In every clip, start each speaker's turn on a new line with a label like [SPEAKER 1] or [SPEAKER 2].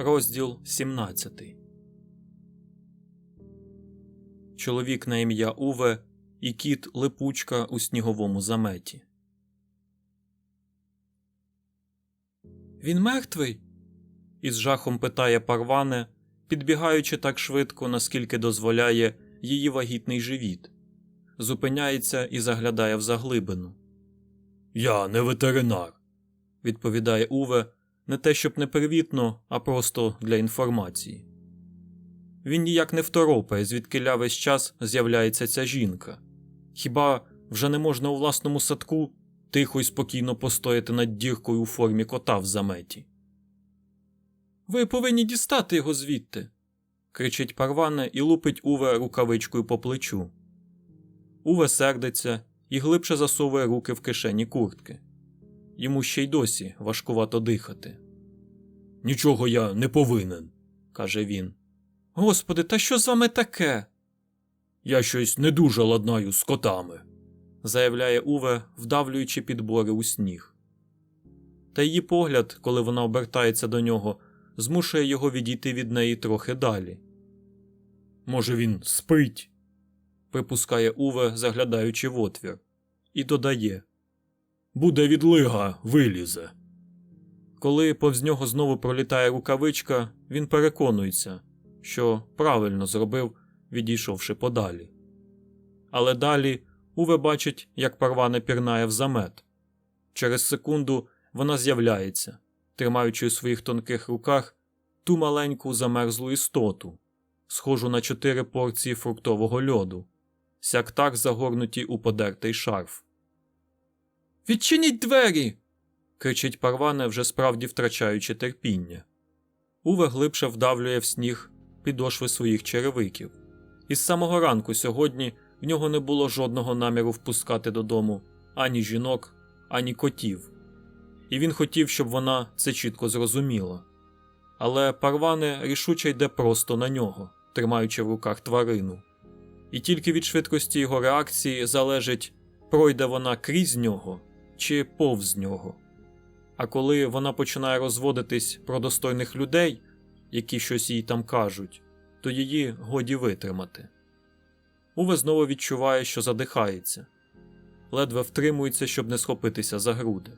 [SPEAKER 1] Розділ 17 Чоловік на ім'я Уве і кіт Липучка у сніговому заметі. Він мертвий? із жахом питає Парване, підбігаючи так швидко, наскільки дозволяє її вагітний живіт. Зупиняється і заглядає в заглибину. Я не ветеринар, відповідає Уве, не те щоб непривітно, а просто для інформації. Він ніяк не второпає, звідкиля весь час з'являється ця жінка. Хіба вже не можна у власному садку тихо й спокійно постояти над діркою у формі кота в заметі? Ви повинні дістати його звідти. кричить Парване і лупить Уве рукавичкою по плечу. Уве сердиться і глибше засовує руки в кишені куртки. Йому ще й досі важкувато дихати. Нічого я не повинен, каже він. Господи, та що з вами таке? Я щось не дуже ладнаю з котами, заявляє Уве, вдавлюючи підбори у сніг. Та її погляд, коли вона обертається до нього, змушує його відійти від неї трохи далі. Може, він спить, припускає Уве, заглядаючи в отвір, і додає Буде відлига, вилізе. Коли повз нього знову пролітає рукавичка, він переконується, що правильно зробив, відійшовши подалі. Але далі Уве бачить, як парване пірнає в замет. Через секунду вона з'являється, тримаючи у своїх тонких руках ту маленьку замерзлу істоту, схожу на чотири порції фруктового льоду, сяк так загорнуті у подертий шарф. Відчиніть двері. кричить Парване, вже справді втрачаючи терпіння. Уве глибше вдавлює в сніг підошви своїх черевиків. Із самого ранку сьогодні в нього не було жодного наміру впускати додому ані жінок, ані котів. І він хотів, щоб вона це чітко зрозуміла. Але Парване рішуче йде просто на нього, тримаючи в руках тварину. І тільки від швидкості його реакції залежить, пройде вона крізь нього чи повз нього. А коли вона починає розводитись про достойних людей, які щось їй там кажуть, то її годі витримати. Уве знову відчуває, що задихається, ледве втримується, щоб не схопитися за груди.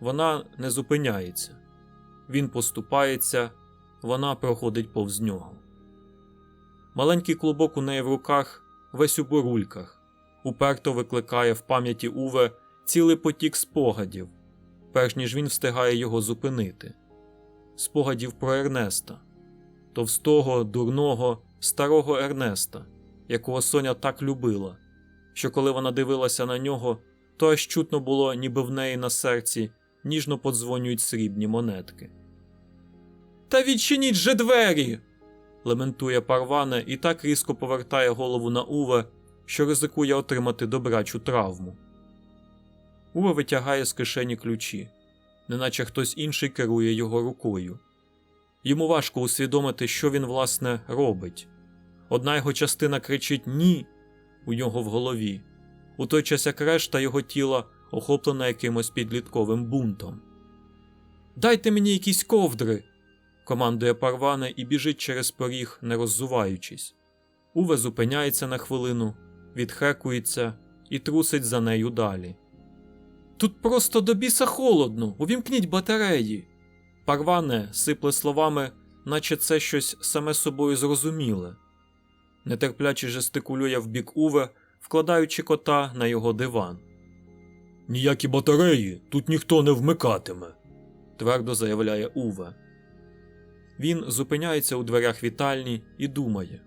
[SPEAKER 1] Вона не зупиняється, він поступається, вона проходить повз нього. Маленький клубок у неї в руках, весь у бурульках, уперто викликає в пам'яті Уве цілий потік спогадів, перш ніж він встигає його зупинити. Спогадів про Ернеста, товстого, дурного, старого Ернеста, якого Соня так любила, що коли вона дивилася на нього, то аж чутно було, ніби в неї на серці ніжно подзвонюють срібні монетки. Та відчиніть же двері. лементує парване і так різко повертає голову на Уве, що ризикує отримати добрачу травму. Уве витягає з кишені ключі, неначе хтось інший керує його рукою. Йому важко усвідомити, що він, власне, робить. Одна його частина кричить Ні у нього в голові, у той час як решта його тіла охоплена якимось підлітковим бунтом. Дайте мені якісь ковдри. командує парване і біжить через поріг, не роззуваючись. Уве зупиняється на хвилину, відхекується і трусить за нею далі. Тут просто до біса холодно, увімкніть батареї. Парване сипле словами, наче це щось саме собою зрозуміле. Нетерпляче жестикулює в бік Уве, вкладаючи кота на його диван. Ніякі батареї тут ніхто не вмикатиме, твердо заявляє Уве. Він зупиняється у дверях вітальні і думає,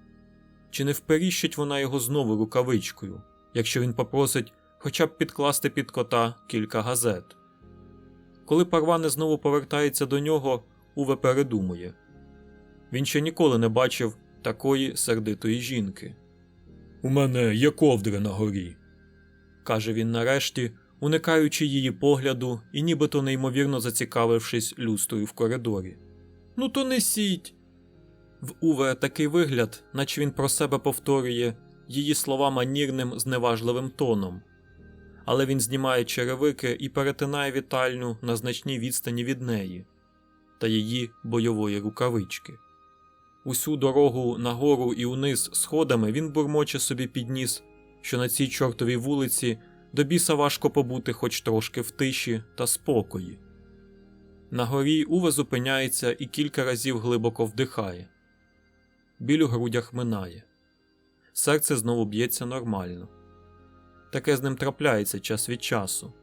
[SPEAKER 1] чи не вперіщить вона його знову рукавичкою, якщо він попросить хоча б підкласти під кота кілька газет. Коли Парване знову повертається до нього, Уве передумує він ще ніколи не бачив такої сердитої жінки. У мене є ковдри на горі, каже він нарешті, уникаючи її погляду і нібито неймовірно зацікавившись люстрою в коридорі. Ну, то несіть. В Уве такий вигляд, наче він про себе повторює її слова манірним, зневажливим тоном. Але він знімає черевики і перетинає вітальню на значній відстані від неї. та її бойової рукавички. Усю дорогу нагору і униз сходами він бурмоче собі підніс, що на цій чортовій вулиці до біса важко побути хоч трошки в тиші та спокої. На горі Уве зупиняється і кілька разів глибоко вдихає. Біль у грудях минає. Серце знову б'ється нормально. Таке з ним трапляється час від часу,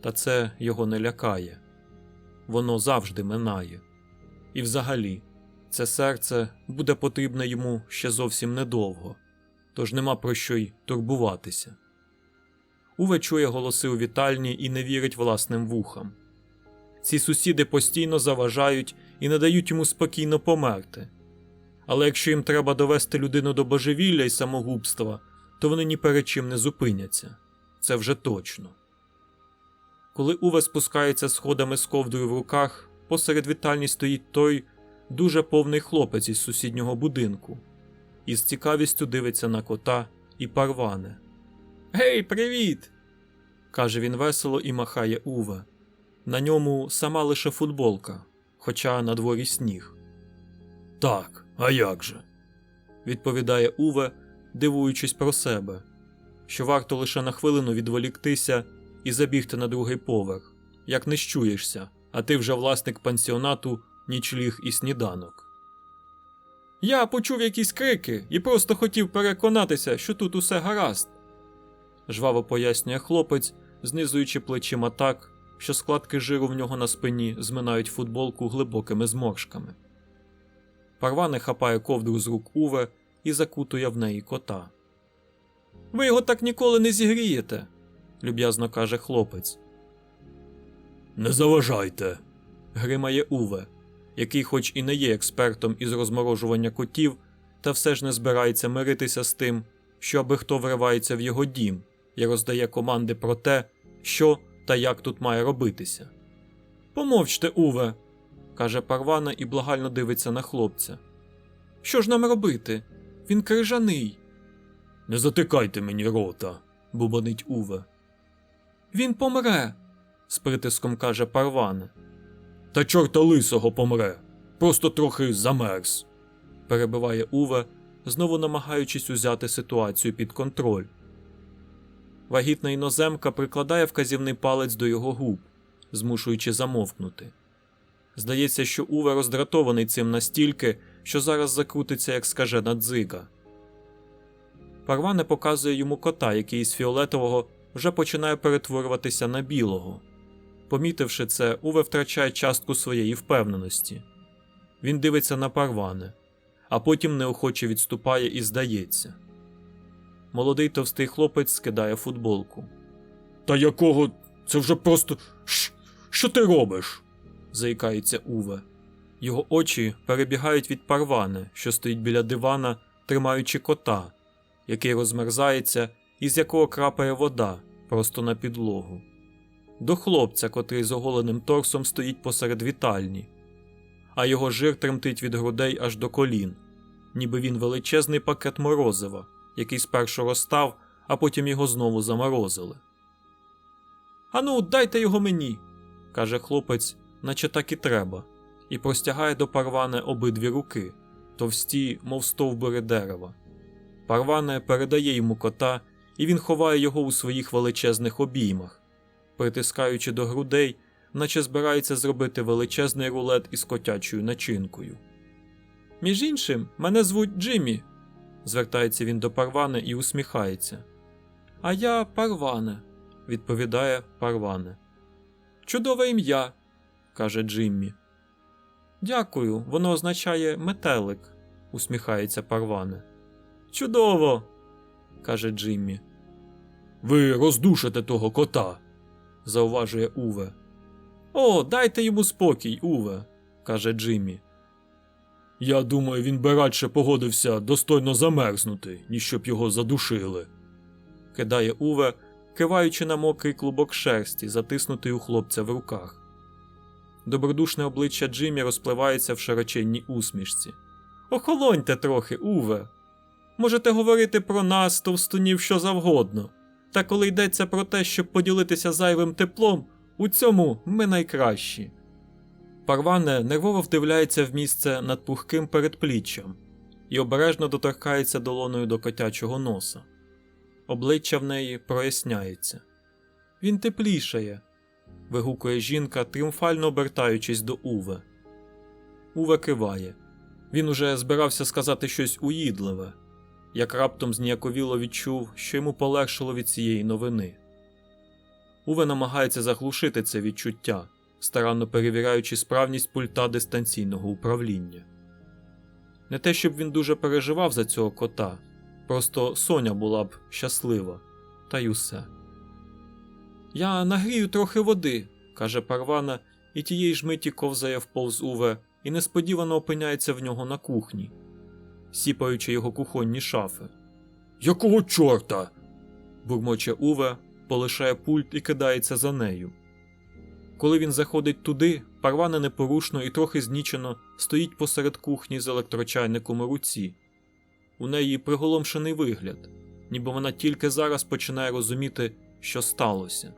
[SPEAKER 1] та це його не лякає. Воно завжди минає. І взагалі, це серце буде потрібне йому ще зовсім недовго, тож нема про що й турбуватися. Уве чує голоси у вітальні і не вірить власним вухам. Ці сусіди постійно заважають і не дають йому спокійно померти. Але якщо їм треба довести людину до божевілля і самогубства, то вони ні перед чим не зупиняться. Це вже точно. Коли Уве спускається сходами з ковдрою в руках, посеред вітальні стоїть той дуже повний хлопець із сусіднього будинку і з цікавістю дивиться на кота і парване. Гей, привіт! каже він весело і махає Уве. На ньому сама лише футболка, хоча на дворі сніг. Так, а як же? відповідає Уве, дивуючись про себе, що варто лише на хвилину відволіктися і забігти на другий поверх, як не щуєшся, а ти вже власник пансіонату, нічліг і сніданок. Я почув якісь крики і просто хотів переконатися, що тут усе гаразд. жваво пояснює хлопець, знизуючи плечима так, що складки жиру в нього на спині зминають футболку глибокими зморшками. Парване хапає ковдру з рук Уве і закутує в неї кота. Ви його так ніколи не зігрієте, люб'язно каже хлопець. Не заважайте, гримає Уве, який, хоч і не є експертом із розморожування котів, та все ж не збирається миритися з тим, що аби хто вривається в його дім і роздає команди про те, що та як тут має робитися. Помовчте, Уве, каже Парвана і благально дивиться на хлопця. Що ж нам робити? Він крижаний. Не затикайте мені рота, бубонить Уве. Він помре, з притиском каже Парване. Та чорта лисого помре, просто трохи замерз, перебиває Уве, знову намагаючись узяти ситуацію під контроль. Вагітна іноземка прикладає вказівний палець до його губ, змушуючи замовкнути. Здається, що Уве роздратований цим настільки, що зараз закрутиться, як скажена дзига. Парване показує йому кота, який із фіолетового вже починає перетворюватися на білого. Помітивши це, Уве втрачає частку своєї впевненості. Він дивиться на парване, а потім неохоче відступає і здається. Молодий товстий хлопець скидає футболку. Та якого це вже просто. Ш... Що ти робиш? заїкається Уве. Його очі перебігають від парвани, що стоїть біля дивана, тримаючи кота, який розмерзається і з якого крапає вода просто на підлогу. До хлопця, котрий з оголеним торсом стоїть посеред вітальні, а його жир тремтить від грудей аж до колін, ніби він величезний пакет морозива, який спершу розстав, а потім його знову заморозили. Ану, дайте його мені, каже хлопець, наче так і треба, і простягає до парване обидві руки, товсті, мов стовбури дерева. Парване передає йому кота, і він ховає його у своїх величезних обіймах, притискаючи до грудей, наче збирається зробити величезний рулет із котячою начинкою. Між іншим, мене звуть Джиммі, звертається він до Парване і усміхається. А я Парване, відповідає Парване. Чудове ім'я, каже Джиммі. Дякую, воно означає метелик, усміхається Парване. Чудово, каже Джиммі. Ви роздушите того кота, зауважує Уве. О, дайте йому спокій, Уве, каже Джиммі. Я думаю, він би радше погодився достойно замерзнути, ніж щоб його задушили, кидає Уве, киваючи на мокрий клубок шерсті, затиснутий у хлопця в руках. Добродушне обличчя Джиммі розпливається в широченній усмішці. Охолоньте трохи, Уве. Можете говорити про нас, товстунів, що завгодно. Та коли йдеться про те, щоб поділитися зайвим теплом, у цьому ми найкращі. Парване нервово вдивляється в місце над пухким передпліччям і обережно доторкається долоною до котячого носа. Обличчя в неї проясняється. Він теплішає. Вигукує жінка, тріумфально обертаючись до Уве. Уве киває. Він уже збирався сказати щось уїдливе, як раптом зніяковіло відчув, що йому полегшило від цієї новини. Уве намагається заглушити це відчуття, старанно перевіряючи справність пульта дистанційного управління. Не те, щоб він дуже переживав за цього кота, просто Соня була б щаслива, та й усе. Я нагрію трохи води, каже Парвана, і тієї ж миті ковзає вповз Уве і несподівано опиняється в нього на кухні, сіпаючи його кухонні шафи. Якого чорта? бурмоче Уве, полишає пульт і кидається за нею. Коли він заходить туди, Парвана непорушно і трохи знічено стоїть посеред кухні з електрочайником у руці. У неї приголомшений вигляд, ніби вона тільки зараз починає розуміти, що сталося.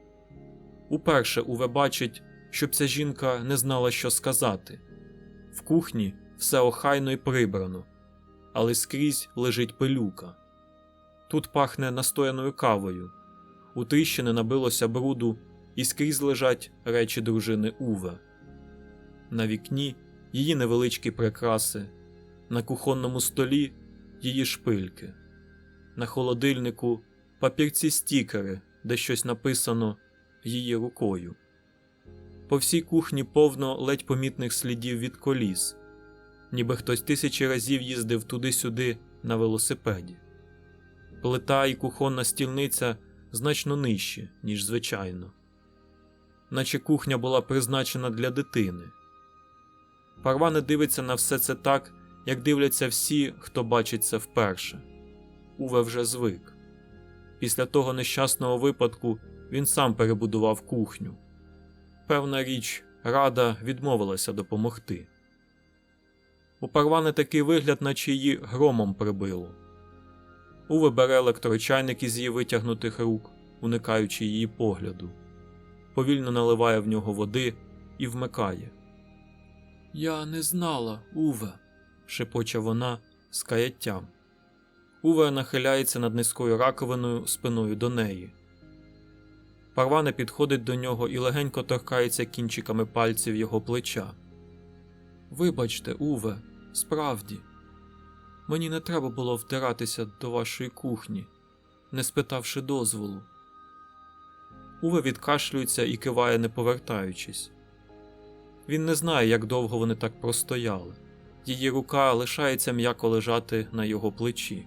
[SPEAKER 1] Уперше Уве бачить, щоб ця жінка не знала, що сказати. В кухні все охайно і прибрано, але скрізь лежить пилюка. Тут пахне настояною кавою, у тріщини набилося бруду, і скрізь лежать речі дружини Уве. На вікні її невеличкі прикраси, на кухонному столі її шпильки, на холодильнику папірці стікери, де щось написано її рукою. По всій кухні повно ледь помітних слідів від коліс, ніби хтось тисячі разів їздив туди-сюди на велосипеді. Плита і кухонна стільниця значно нижчі, ніж звичайно, наче кухня була призначена для дитини. Парване дивиться на все це так, як дивляться всі, хто бачить це вперше. Уве вже звик. Після того нещасного випадку він сам перебудував кухню. Певна річ, рада відмовилася допомогти. У Парвани такий вигляд, наче її громом прибило. Уве бере електрочайник із її витягнутих рук, уникаючи її погляду, повільно наливає в нього води і вмикає. Я не знала, Уве, шепоче вона з каяттям. Уве нахиляється над низькою раковиною спиною до неї. Парване підходить до нього і легенько торкається кінчиками пальців його плеча. Вибачте, Уве, справді, мені не треба було втиратися до вашої кухні, не спитавши дозволу. Уве відкашлюється і киває, не повертаючись. Він не знає, як довго вони так простояли. Її рука лишається м'яко лежати на його плечі.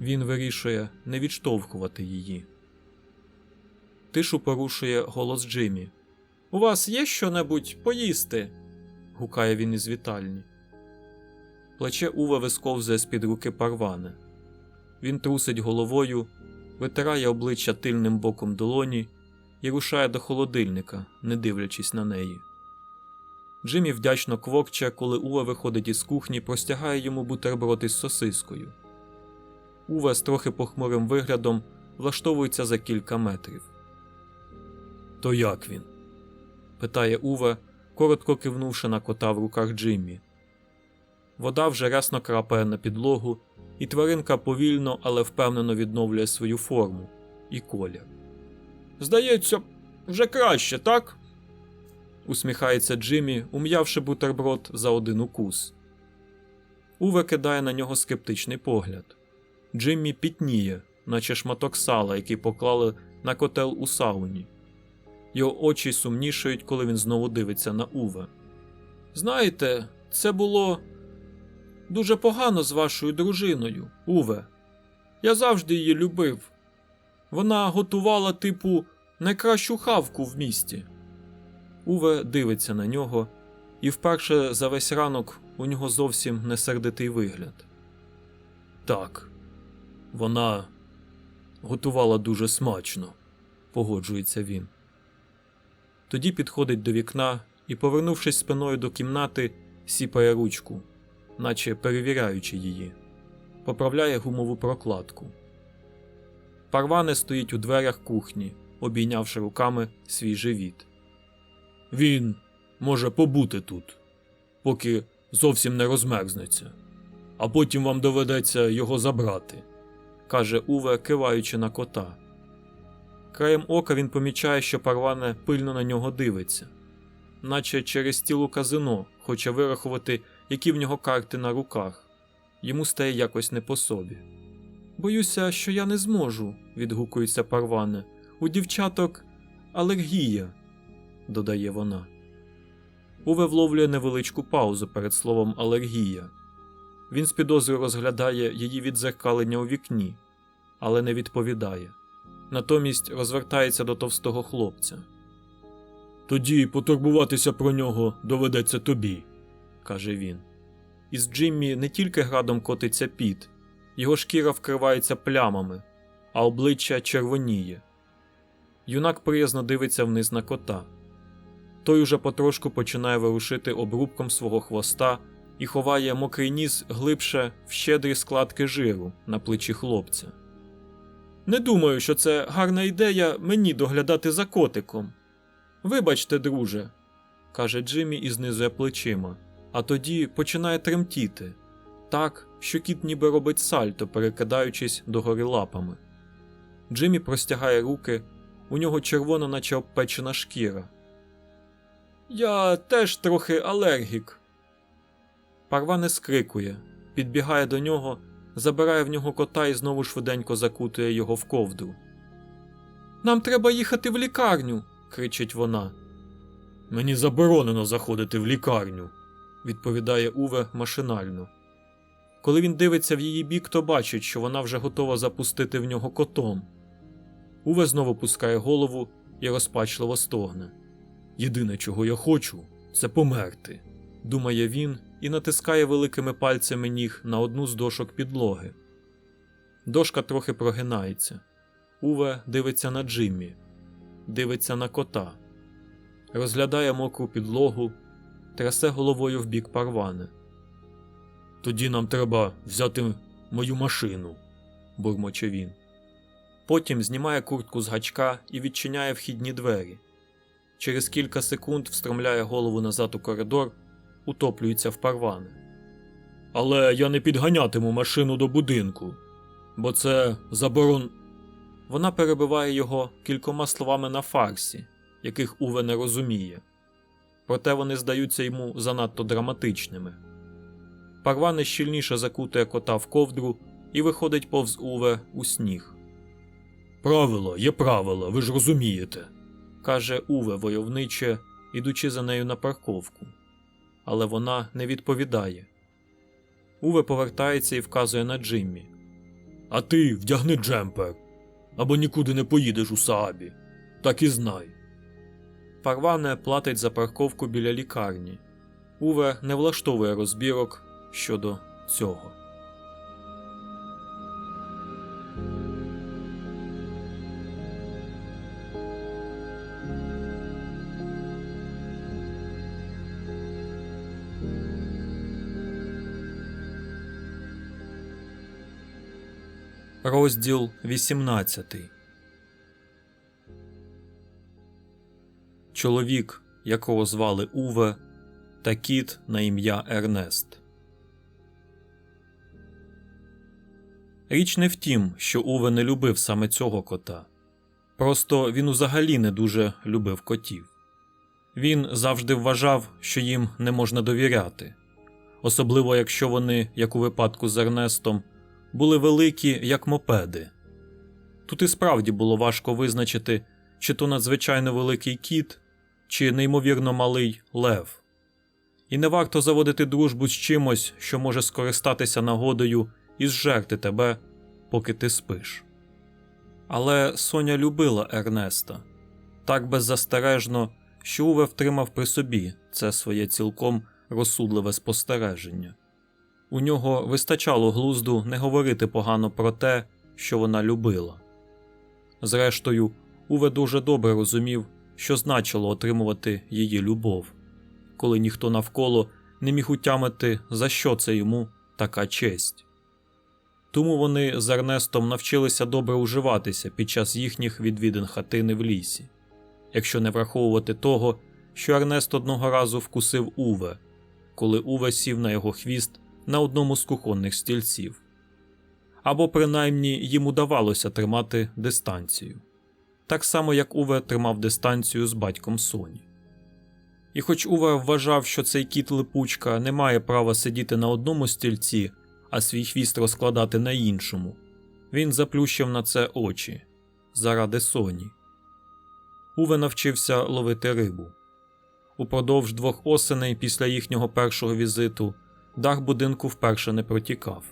[SPEAKER 1] Він вирішує не відштовхувати її. Тишу порушує голос Джиммі. У вас є що-небудь поїсти? гукає він із вітальні. Плече Ува висковзує з під руки парване. Він трусить головою, витирає обличчя тильним боком долоні і рушає до холодильника, не дивлячись на неї. Джиммі вдячно квокче, коли Ува виходить із кухні, простягає йому бутерброд із сосискою. Ува з трохи похмурим виглядом влаштовується за кілька метрів. То як він? питає Уве, коротко кивнувши на кота в руках Джиммі. Вода вже рясно крапає на підлогу, і тваринка повільно, але впевнено відновлює свою форму і колір. Здається, вже краще, так? усміхається Джиммі, ум'явши бутерброд за один укус. Уве кидає на нього скептичний погляд. Джиммі пітніє, наче шматок сала, який поклали на котел у сауні. Його очі сумнішають, коли він знову дивиться на Уве. Знаєте, це було дуже погано з вашою дружиною, Уве. Я завжди її любив. Вона готувала, типу, найкращу хавку в місті. Уве дивиться на нього, і вперше за весь ранок у нього зовсім не сердитий вигляд. Так, вона готувала дуже смачно, погоджується він. Тоді підходить до вікна і, повернувшись спиною до кімнати, сіпає ручку, наче перевіряючи її, поправляє гумову прокладку. Парване стоїть у дверях кухні, обійнявши руками свій живіт. Він може побути тут, поки зовсім не розмерзнеться, а потім вам доведеться його забрати, каже Уве, киваючи на кота. Краєм ока він помічає, що парване пильно на нього дивиться, наче через стіл у казино хоче вирахувати, які в нього карти на руках. Йому стає якось не по собі. Боюся, що я не зможу, відгукується парване. У дівчаток алергія, додає вона. Уве вловлює невеличку паузу перед словом алергія. Він з підозрою розглядає її відзеркалення у вікні, але не відповідає. Натомість розвертається до товстого хлопця. Тоді потурбуватися про нього доведеться тобі, каже він. Із Джиммі не тільки градом котиться піт, його шкіра вкривається плямами, а обличчя червоніє. Юнак приязно дивиться вниз на кота. Той уже потрошку починає ворушити обрубком свого хвоста і ховає мокрий ніс глибше в щедрі складки жиру на плечі хлопця. Не думаю, що це гарна ідея мені доглядати за котиком. Вибачте, друже, каже Джиммі і знизує плечима, а тоді починає тремтіти так, що кіт ніби робить сальто, перекидаючись догори лапами. Джиммі простягає руки, у нього червона, наче обпечена шкіра. Я теж трохи алергік. Парва не скрикує, підбігає до нього, забирає в нього кота і знову швиденько закутує його в ковдру. Нам треба їхати в лікарню, кричить вона. Мені заборонено заходити в лікарню, відповідає Уве машинально. Коли він дивиться в її бік, то бачить, що вона вже готова запустити в нього котом. Уве знову пускає голову і розпачливо стогне. Єдине, чого я хочу, це померти, думає він і натискає великими пальцями ніг на одну з дошок підлоги. Дошка трохи прогинається. Уве дивиться на Джиммі, дивиться на кота, розглядає мокру підлогу, трясе головою в бік парвани. Тоді нам треба взяти мою машину, бурмоче він. Потім знімає куртку з гачка і відчиняє вхідні двері. Через кілька секунд встромляє голову назад у коридор, утоплюється в парвани. Але я не підганятиму машину до будинку, бо це заборон. Вона перебиває його кількома словами на фарсі, яких Уве не розуміє. Проте вони здаються йому занадто драматичними. Парване щільніше закутує кота в ковдру і виходить повз Уве у сніг. Правило є правило, ви ж розумієте, каже Уве войовниче, ідучи за нею на парковку. Але вона не відповідає. Уве повертається і вказує на Джиммі. А ти вдягни джемпер, або нікуди не поїдеш у Саабі. Так і знай. Парване платить за парковку біля лікарні. Уве не влаштовує розбірок щодо цього. Розділ 18 Чоловік, якого звали Уве, та кіт на ім'я Ернест. Річ не в тім, що Уве не любив саме цього кота. Просто він взагалі не дуже любив котів. Він завжди вважав, що їм не можна довіряти, особливо якщо вони, як у випадку з Ернестом, були великі, як мопеди. Тут і справді було важко визначити, чи то надзвичайно великий кіт, чи неймовірно малий лев. І не варто заводити дружбу з чимось, що може скористатися нагодою і зжерти тебе, поки ти спиш. Але Соня любила Ернеста так беззастережно, що Уве втримав при собі це своє цілком розсудливе спостереження. У нього вистачало глузду не говорити погано про те, що вона любила. Зрештою, Уве дуже добре розумів, що значило отримувати її любов, коли ніхто навколо не міг утямити, за що це йому така честь. Тому вони з Ернестом навчилися добре уживатися під час їхніх відвідин хатини в лісі, якщо не враховувати того, що Ернест одного разу вкусив Уве, коли Уве сів на його хвіст на одному з кухонних стільців. Або принаймні їм удавалося тримати дистанцію, так само як Уве тримав дистанцію з батьком Соні. І хоч Уве вважав, що цей кіт липучка не має права сидіти на одному стільці, а свій хвіст розкладати на іншому, він заплющив на це очі заради Соні. Уве навчився ловити рибу. Упродовж двох осеней після їхнього першого візиту дах будинку вперше не протікав,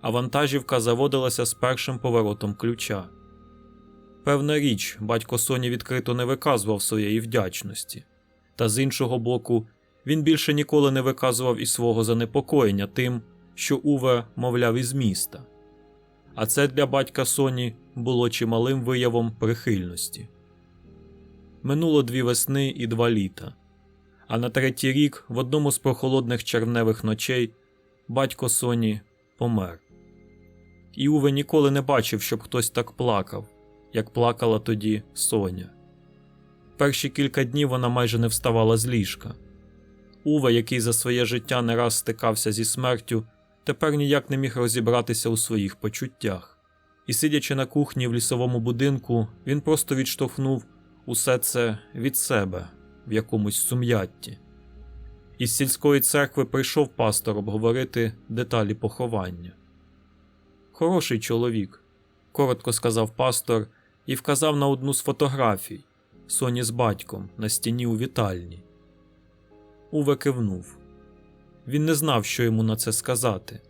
[SPEAKER 1] а вантажівка заводилася з першим поворотом ключа. Певна річ, батько Соні відкрито не виказував своєї вдячності, та з іншого боку, він більше ніколи не виказував і свого занепокоєння тим, що Уве мовляв із міста. А це для батька Соні було чималим виявом прихильності. Минуло дві весни і два літа. А на третій рік, в одному з прохолодних червневих ночей, батько Соні помер. І Уве ніколи не бачив, щоб хтось так плакав, як плакала тоді Соня. Перші кілька днів вона майже не вставала з ліжка. Уве, який за своє життя не раз стикався зі смертю, тепер ніяк не міг розібратися у своїх почуттях. І, сидячи на кухні в лісовому будинку, він просто відштовхнув усе це від себе в якомусь сум'ятті. Із сільської церкви прийшов пастор обговорити деталі поховання. Хороший чоловік, коротко сказав пастор і вказав на одну з фотографій Соні з батьком на стіні у вітальні. Уве кивнув. Він не знав, що йому на це сказати.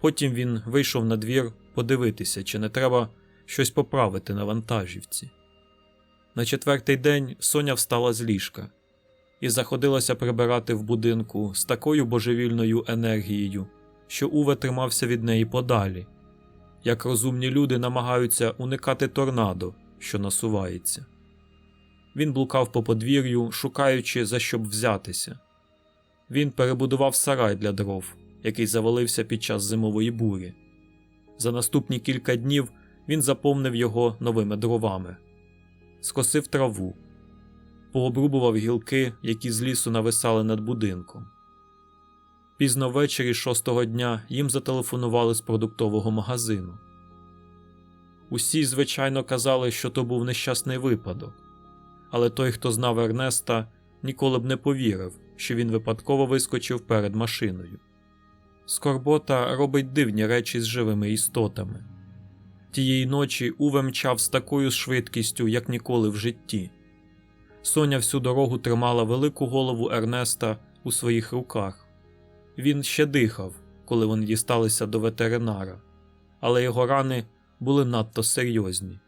[SPEAKER 1] Потім він вийшов на двір подивитися, чи не треба щось поправити на вантажівці. На четвертий день Соня встала з ліжка і заходилася прибирати в будинку з такою божевільною енергією, що Уве тримався від неї подалі, як розумні люди намагаються уникати торнадо, що насувається. Він блукав по подвір'ю, шукаючи за що б взятися. Він перебудував сарай для дров, який завалився під час зимової бурі. За наступні кілька днів він заповнив його новими дровами, скосив траву, пообрубував гілки, які з лісу нависали над будинком. Пізно ввечері шостого дня їм зателефонували з продуктового магазину. Усі, звичайно, казали, що то був нещасний випадок, але той, хто знав Ернеста, ніколи б не повірив, що він випадково вискочив перед машиною. Скорбота робить дивні речі з живими істотами. Тієї ночі Уве мчав з такою швидкістю, як ніколи в житті. Соня всю дорогу тримала велику голову Ернеста у своїх руках. Він ще дихав, коли вони дісталися до ветеринара, але його рани були надто серйозні,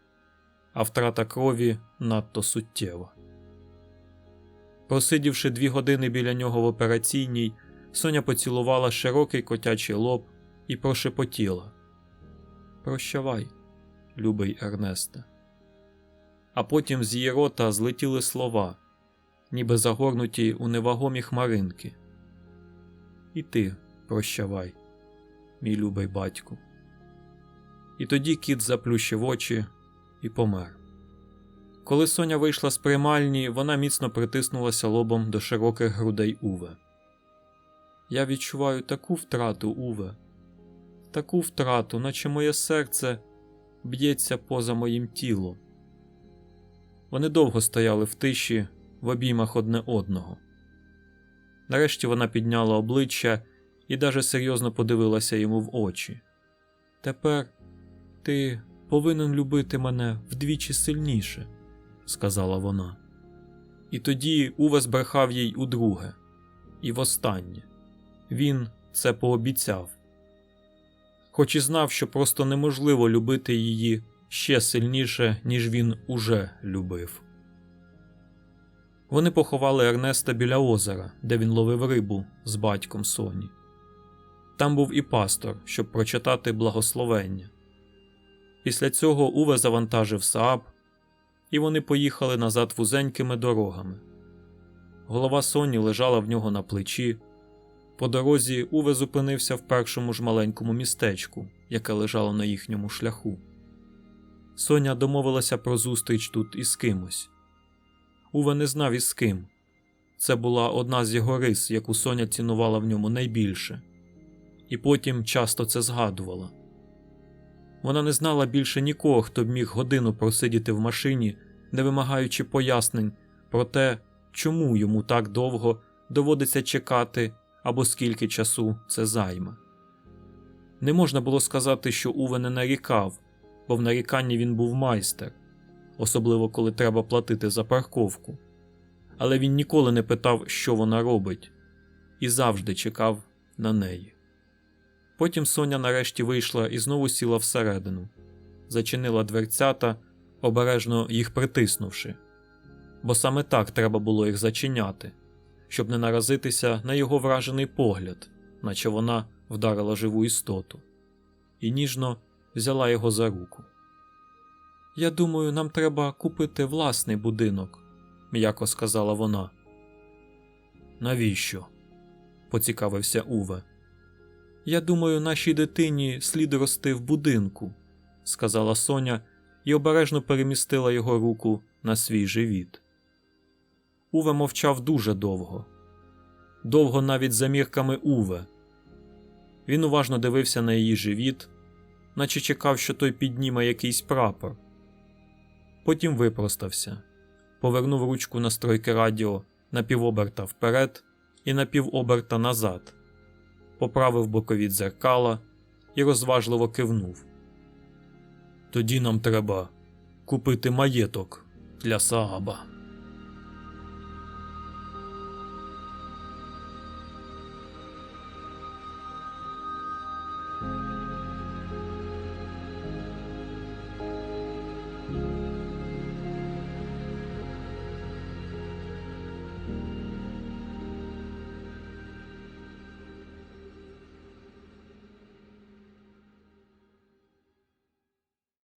[SPEAKER 1] а втрата крові надто суттєва. Просидівши дві години біля нього в операційній, Соня поцілувала широкий котячий лоб і прошепотіла Прощавай, любий Ернесте. А потім з її рота злетіли слова, ніби загорнуті у невагомі хмаринки. І ти прощавай, мій любий батьку. І тоді кіт заплющив очі і помер. Коли Соня вийшла з приймальні, вона міцно притиснулася лобом до широких грудей Уве. Я відчуваю таку втрату, Уве, таку втрату, наче моє серце б'ється поза моїм тілом. Вони довго стояли в тиші, в обіймах одне одного. Нарешті вона підняла обличчя і даже серйозно подивилася йому в очі. Тепер ти повинен любити мене вдвічі сильніше, сказала вона. І тоді Уве збрехав їй удруге, і востаннє. Він це пообіцяв, хоч і знав, що просто неможливо любити її ще сильніше, ніж він уже любив. Вони поховали Ернеста біля озера, де він ловив рибу з батьком Соні. Там був і пастор, щоб прочитати благословення. Після цього Уве завантажив Сааб, і вони поїхали назад вузенькими дорогами. Голова Соні лежала в нього на плечі. По дорозі Уве зупинився в першому ж маленькому містечку, яке лежало на їхньому шляху. Соня домовилася про зустріч тут із кимось. Уве не знав із ким. Це була одна з його рис, яку Соня цінувала в ньому найбільше, і потім часто це згадувала. Вона не знала більше нікого, хто б міг годину просидіти в машині, не вимагаючи пояснень про те, чому йому так довго доводиться чекати або скільки часу це займе. Не можна було сказати, що Уве не нарікав, бо в наріканні він був майстер, особливо коли треба платити за парковку. Але він ніколи не питав, що вона робить, і завжди чекав на неї. Потім Соня нарешті вийшла і знову сіла всередину, зачинила дверцята, обережно їх притиснувши, бо саме так треба було їх зачиняти, щоб не наразитися на його вражений погляд, наче вона вдарила живу істоту, і ніжно взяла його за руку. Я думаю, нам треба купити власний будинок, м'яко сказала вона. Навіщо? поцікавився Уве. Я думаю, нашій дитині слід рости в будинку, сказала Соня і обережно перемістила його руку на свій живіт. Уве мовчав дуже довго, довго навіть за мірками Уве. Він уважно дивився на її живіт, наче чекав, що той підніме якийсь прапор. Потім випростався, повернув ручку настройки радіо на півоберта вперед і на півоберта назад, поправив бокові дзеркала і розважливо кивнув. Тоді нам треба купити маєток для Сааба.